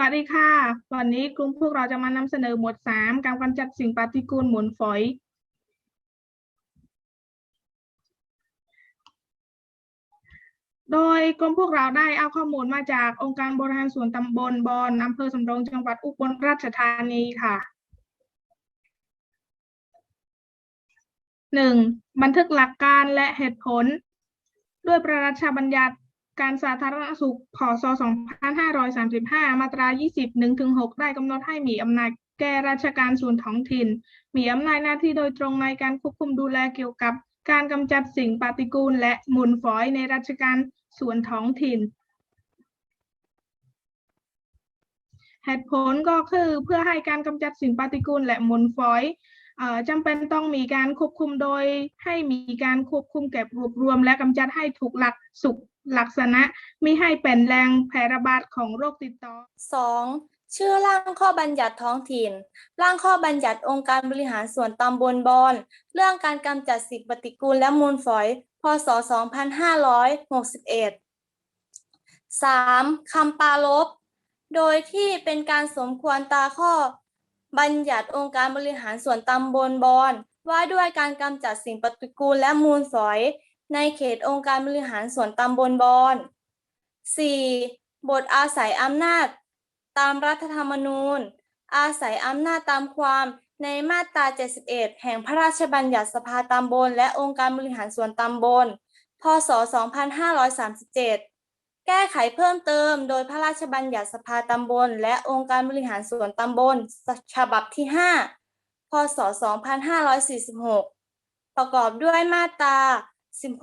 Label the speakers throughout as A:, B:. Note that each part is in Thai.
A: วัสดีค่ะ วันนี้กลุ่มพวกเราจะมานำเสนอหมวดสามการกำจัดสิ่งปฏิกูลหมุนฝอย โดยกรมพวกเราได้เอาข้อมูลมาจากองค์การบริหารส่วนตำบลบอนอำเภอสำโรงจังหวัดอุบลราชธานีค่ะหนึ่งบันทึกหลักการและเหตุผล ด้วยพระราชบัญญัติ การสาธารณสุขพศ2535 มาตรา 20 1-6 ได้กำหนดให้มีอำนาจแก่ราชการส่วนท้องถิ่น มีอำนาจหน้าที่โดยตรงในการควบคุมดูแลเกี่ยวกับการกำจัดสิ่งปฏิกูลและมุนฝอยในราชการส่วนท้องถิ่น เหตุผลก็คือเพื่อให้การกำจัดสิ่งปฏิกูลและมุนฝอยจำเป็นต้องมีการควบคุมโดยให้มีการควบคุมเก็บรวบรวม และกำจัดให้ถูกหลักสุข ลักษณะมิให้เป็นแรงแพร่ระบาดของโรคติดต่อ
B: 2. ชื่อร่างข้อบัญญัติท้องถิ่น ร่างข้อบัญญัติองค์การบริหารส่วนตำบลบอน เรื่องการกำจัดสิ่งปฏิกูลและมูลฝอย พศ 2561 3. คำปารภโดยที่เป็นการสมควรตาข้อ บัญญัติองค์การบริหารส่วนตำบลบอน ว่าด้วยการกำจัดสิ่งปฏิกูลและมูลฝอย ในเขตองค์การบริหารส่วนตำบลบอน 4. บทอาศัยอำนาจ ตามรัฐธรรมนูญ อาศัยอำนาจตามความในมาตรา 71 แห่งพระราชบัญญัติสภาตำบล และองค์การบริหารส่วนตำบล พศ 2537 แก้ไขเพิ่มเติมโดยพระราชบัญญัติสภาตำบล และองค์การบริหารส่วนตำบล ฉบับที่ 5 พศ 2546 ประกอบด้วยมาตรา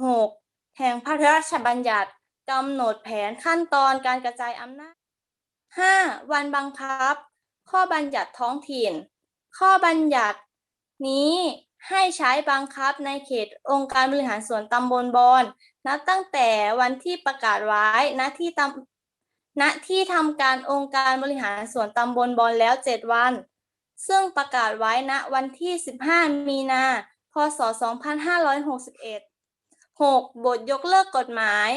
B: 16 แห่งพระราชบัญญัติกำหนดแผนขั้นตอนการกระจายอำนาจ 5. วันบังคับ ข้อบัญญัติท้องถิ่น ข้อบัญญัตินี้ให้ใช้บังคับในเขตองค์การบริหารส่วนตำบลบอนนับตั้งแต่วันที่ประกาศไว้ณที่ตำณที่ทำการองค์การบริหารส่วนตำบลบอนแล้ว 7 วัน ซึ่งประกาศไว้ณวันที่ 15 มีนา พศ 2561 6. บทยกเลิกกฎหมาย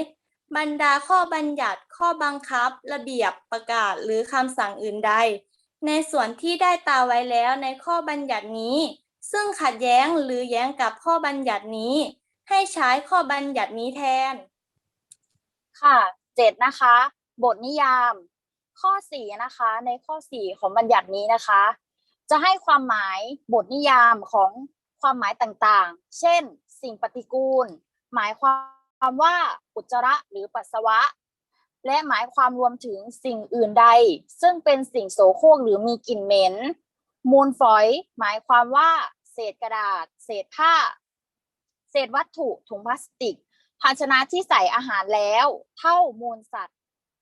B: บรรดาข้อบัญญัติข้อบังคับ ระเบียบประกาศหรือคำสั่งอื่นใด ในส่วนที่ได้ตาไว้แล้วในข้อบัญญัตินี้ ซึ่งขัดแย้งหรือแย้งกับข้อบัญญัตินี้ ให้ใช้ข้อบัญญัตินี้แทน
C: ค่ะเจ็ดนะคะ บทนิยาม ข้อสี่นะคะ ในข้อสี่ของบัญญัตินี้นะคะ จะให้ความหมายบทนิยามของความหมายต่างๆ เช่น สิ่งปฏิกูล หมายความว่าอุจจาระหรือปัสสาวะ และหมายความรวมถึงสิ่งอื่นใด ซึ่งเป็นสิ่งโสโครกหรือมีกลิ่นเหม็น มูลฝอย หมายความว่าเศษกระดาษ เศษผ้า เศษวัตถุถุงพลาสติก ภาชนะที่ใส่อาหารแล้ว เท่ามูลสัตว์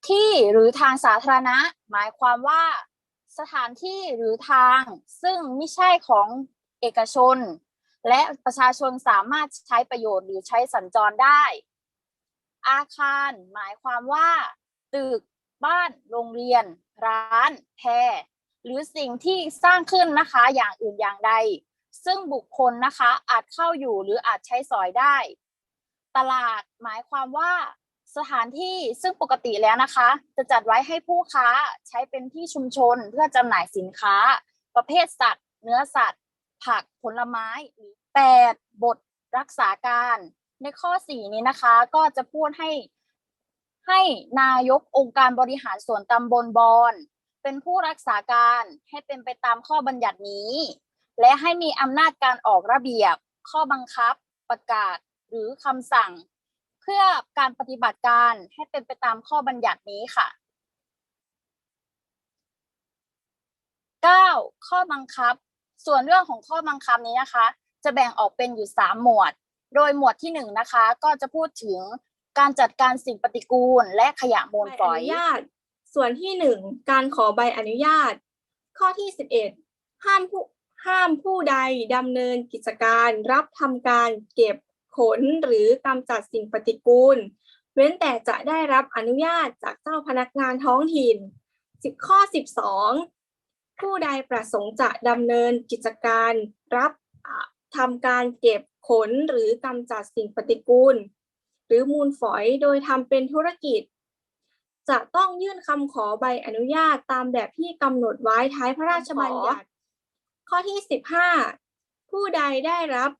C: ที่หรือทางสาธารณะ หมายความว่าสถานที่หรือทางซึ่งไม่ใช่ของเอกชน และประชาชนสามารถใช้ประโยชน์หรือใช้สัญจรได้ อาคารหมายความว่า ตึก บ้าน โรงเรียน ร้านแพรหรือสิ่งที่สร้างขึ้นนะคะอย่างอื่นอย่างใด ซึ่งบุคคลนะคะอาจเข้าอยู่หรืออาจใช้สอยได้ ตลาดหมายความว่า สถานที่ซึ่งปกติแล้วนะคะ จะจัดไว้ให้ผู้ค้าใช้เป็นที่ชุมชนเพื่อจำหน่ายสินค้า ประเภทสัตว์ เนื้อสัตว์ ผักผลไม้หรือแปดบทรักษาการ ในข้อสี่นี้นะคะ ก็จะพูดให้ให้นายกองค์การบริหารส่วนตำบลบอนเป็นผู้รักษาการให้เป็นไปตามข้อบัญญัตินี้ และให้มีอำนาจการออกระเบียบ ข้อบังคับ ประกาศหรือคำสั่ง เพื่อการปฏิบัติการให้เป็นไปตามข้อบัญญัตินี้ค่ะ 9. ข้อบังคับ ส่วนเรื่องของข้อบังคับนี้นะคะ จะแบ่งออกเป็นอยู่ 3 หมวด โดยหมวดที่1นะคะก็จะพูดถึงการจัดการสิ่งปฏิกูล และขยะมูล
D: ใบ
C: ฝ
D: อ
C: อย
D: นุญาต ส่วนที่หนึ่งการขอใบอนุญาต ข้อที่สิบเอ็ดห้ามผู้ห้ามผู้ใดดำเนินกิจการรับทำการเก็บขนหรือกำจัดสิ่งปฏิกูล เว้นแต่จะได้รับอนุญาตจากเจ้าพนักงานท้องถิ่นสิบข้อสิบสอง ผู้ใดประสงค์จะดำเนินกิจการรับทำการเก็บขนหรือกำจัดสิ่งปฏิกูล หรือมูลฝอยโดยทำเป็นธุรกิจ จะต้องยื่นคำขอใบอนุญาตตามแบบที่กำหนดไว้ท้ายพระราชบัญญัติ ข้อที่สิบห้าผู้ใดได้รับ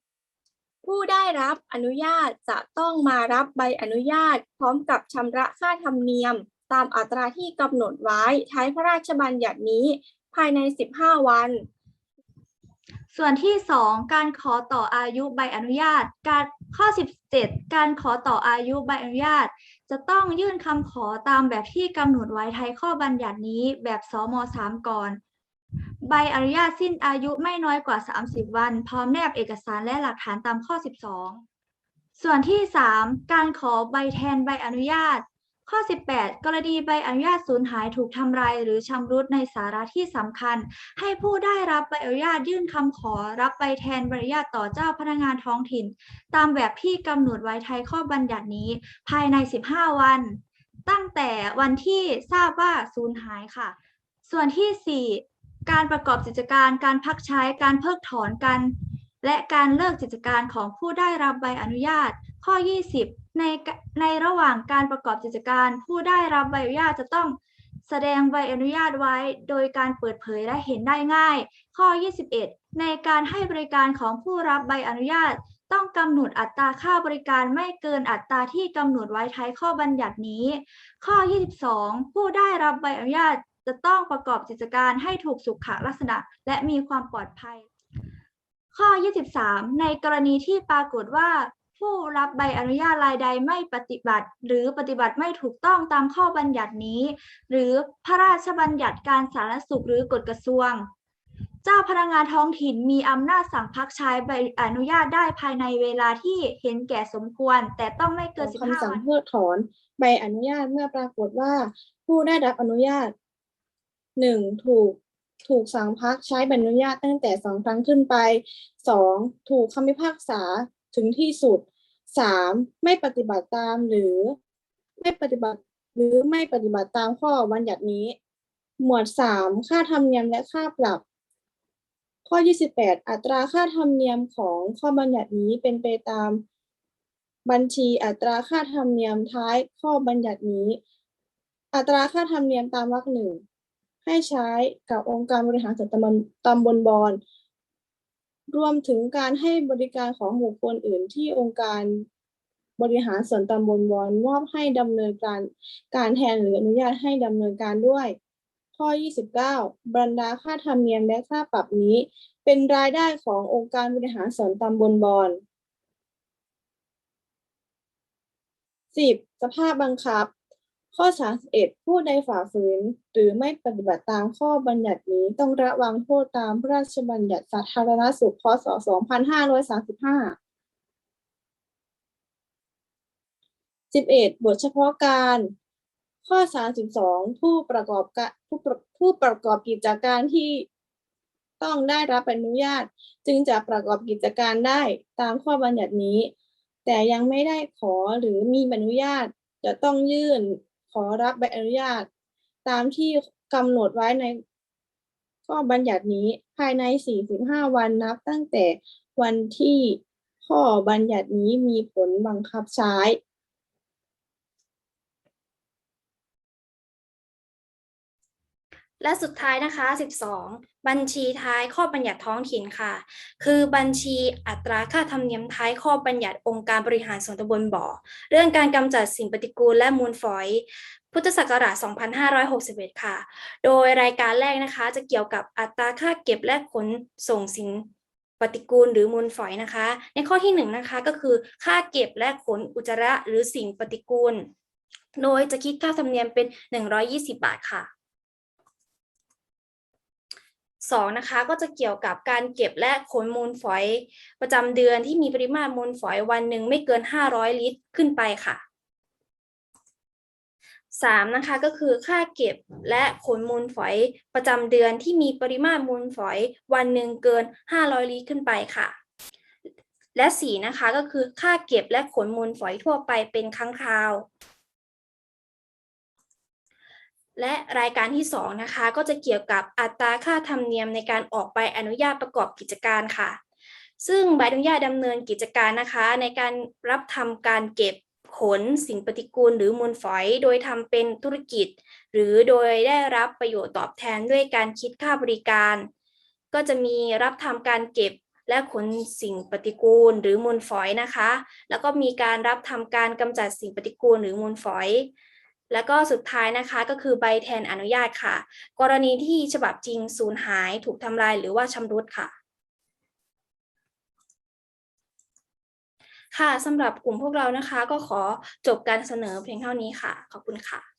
D: ผู้ได้รับอนุญาตจะต้องมารับใบอนุญาต พร้อมกับชำระค่าธรรมเนียม ตามอัตราที่กำหนดไว้ท้ายพระราชบัญญัตินี้ ภายใน 15 วัน
E: ส่วนที่ 2 การขอต่ออายุใบอนุญาต การข้อ 17 การขอต่ออายุใบอนุญาต จะต้องยื่นคำขอตามแบบที่กำหนดไว้ไทยข้อบัญญัตินี้แบบสม3ก่อน ใบอนุญาตสิ้นอายุไม่น้อยกว่า 30 วัน พร้อมแนบเอกสารและหลักฐานตามข้อ 12 ส่วนที่ 3 การขอใบแทนใบอนุญาต ข้อ 18 กรณีใบอนุญาตสูญหายถูกทำลายหรือชำรุดในสาระที่สำคัญ ให้ผู้ได้รับใบอนุญาตยื่นคำขอรับใบแทนใบอนุญาตต่อเจ้าพนักงานท้องถิ่น ตามแบบที่กำหนดไว้ไทยข้อบัญญัตินี้ ภายใน 15 วัน ตั้งแต่วันที่ทราบว่าสูญหายค่ะ ส่วนที่ 4 การประกอบกิจการการพักใช้การเพิกถอนกันและการเลิกกิจการของผู้ได้รับใบอนุญาต ข้อ 20 ในในระหว่างการประกอบกิจการ ผู้ได้รับใบอนุญาตจะต้องแสดงใบอนุญาตไว้ โดยการเปิดเผยและเห็นได้ง่าย ข้อ 21 ในการให้บริการของผู้รับใบอนุญาต ต้องกำหนดอัตราค่าบริการไม่เกินอัตราที่กำหนดไว้ท้ายข้อบัญญัตินี้ ข้อ 22 ผู้ได้รับใบอนุญาตจะต้องประกอบกิจการให้ถูกสุขลักษณะ และมีความปลอดภัย ข้อ 23 ในกรณีที่ปรากฏว่า ผู้รับใบอนุญาตรายใดไม่ปฏิบัติ หรือปฏิบัติไม่ถูกต้องตามข้อบัญญัตินี้ หรือพระราชบัญญัติการสาธารณสุขหรือกฎกระทรวง เจ้าพนักงานท้องถิ่นมีอำนาจสั่งพักใช้ใบอนุญาตได้ภายในเวลาที่เห็นแก่สมควร แต่ต้องไม่เกิน
D: คำสั่ง
E: 15วัน
D: เพิกถอนใบอนุญาตเมื่อปรากฏว่า ผู้ได้รับอนุญาตหนึ่งถูกถูกสั่งพักใช้ใบอนุญาตตั้งแต่สองครั้งขึ้นไปสองถูกคำพิพากษา ถึงที่สุดสามไม่ปฏิบัติตามหรือ ไม่ปฏิบัติหรือไม่ปฏิบัติตามข้อบัญญัตินี้ หมวดสามค่าธรรมเนียมและค่าปรับ ข้อ28อัตราค่าธรรมเนียมของข้อบัญญัตินี้เป็นไปตาม บัญชีอัตราค่าธรรมเนียมท้ายข้อบัญญัตินี้ อัตราค่าธรรมเนียมตามวรรคหนึ่งให้ใช้กับองค์การบริหารส่วนตำบลตำบลบอน รวมถึงการให้บริการของบุคคลอื่นที่องค์การบริหารส่วนตำบลบอนมอบให้ดำเนินการการแทนหรืออนุญาตให้ดำเนินการด้วย ข้อ 29 บรรดาค่าธรรมเนียมและค่าปรับนี้ เป็นรายได้ขององค์การบริหารส่วนตำบลบอนสิบสภาพบังคับ ข้อ 31 ผู้ใดฝ่าฝืนหรือไม่ปฏิบัติตามข้อบัญญัตินี้ต้องระวังโทษตามพระราชบัญญัติสาธารณสุขพศ 2535 11 บทเฉพาะการ ข้อ 32 ผู้ประกอบการผู้ผู้ประกอบกิจการที่ต้องได้รับอนุญาต จึงจะประกอบกิจการได้ตามข้อบัญญัตินี้ แต่ยังไม่ได้ขอหรือมีอนุญาตจะต้องยื่น อรับใบอนุญาต ตามที่กำหนดไว้ในข้อบัญญัตินี้ภายใน 45 วันนับตั้งแต่วันที่ข้อบัญญัตินี้มีผลบังคับใช้
B: และสุดท้ายนะคะ 12 บัญชีท้ายข้อบัญญัติท้องถิ่นค่ะ คือบัญชีอัตราค่าธรรมเนียมท้ายข้อบัญญัติองค์การบริหารส่วนตำบลบ่อ เรื่องการกำจัดสิ่งปฏิกูลและมูลฝอย พุทธศักราช 2561 ค่ะ โดยรายการแรกนะคะ จะเกี่ยวกับอัตราค่าเก็บและขนส่งสิ่งปฏิกูลหรือมูลฝอยนะคะ ในข้อที่1นะคะก็คือค่าเก็บและขนอุจจาระหรือสิ่งปฏิกูล โดยจะคิดค่าธรรมเนียมเป็น 120 บาทค่ะ สองนะคะก็จะเกี่ยวกับการเก็บและขนมูลฝอย ประจำเดือนที่มีปริมาตรมูลฝอยวันหนึ่งไม่เกิน 500 ลิตรขึ้นไปค่ะสามนะคะก็คือค่าเก็บและขนมูลฝอยประจำเดือนที่มีปริมาตรมูลฝอยวันหนึ่งเกิน 500 ลิตรขึ้นไปค่ะ และสี่นะคะก็คือค่าเก็บและขนมูลฝอยทั่วไปเป็นครั้งคราว และรายการที่ 2 นะคะ ก็จะเกี่ยวกับอัตราค่าธรรมเนียมในการออกใบอนุญาตประกอบกิจการค่ะ ซึ่งใบอนุญาตดำเนินกิจการนะคะ ในการรับทำการเก็บขนสิ่งปฏิกูลหรือมูลฝอย โดยทำเป็นธุรกิจ หรือโดยได้รับประโยชน์ตอบแทนด้วยการคิดค่าบริการ ก็จะมีรับทำการเก็บและขนสิ่งปฏิกูลหรือมูลฝอยนะคะ แล้วก็มีการรับทำการกำจัดสิ่งปฏิกูลหรือมูลฝอย แล้วก็สุดท้ายนะคะก็คือใบแทนอนุญาตค่ะ กรณีที่ฉบับจริงสูญหายถูกทำลายหรือว่าชำรุดค่ะ ค่ะสำหรับกลุ่มพวกเรานะคะก็ขอจบการเสนอเพียงเท่านี้ค่ะ ขอบคุณค่ะ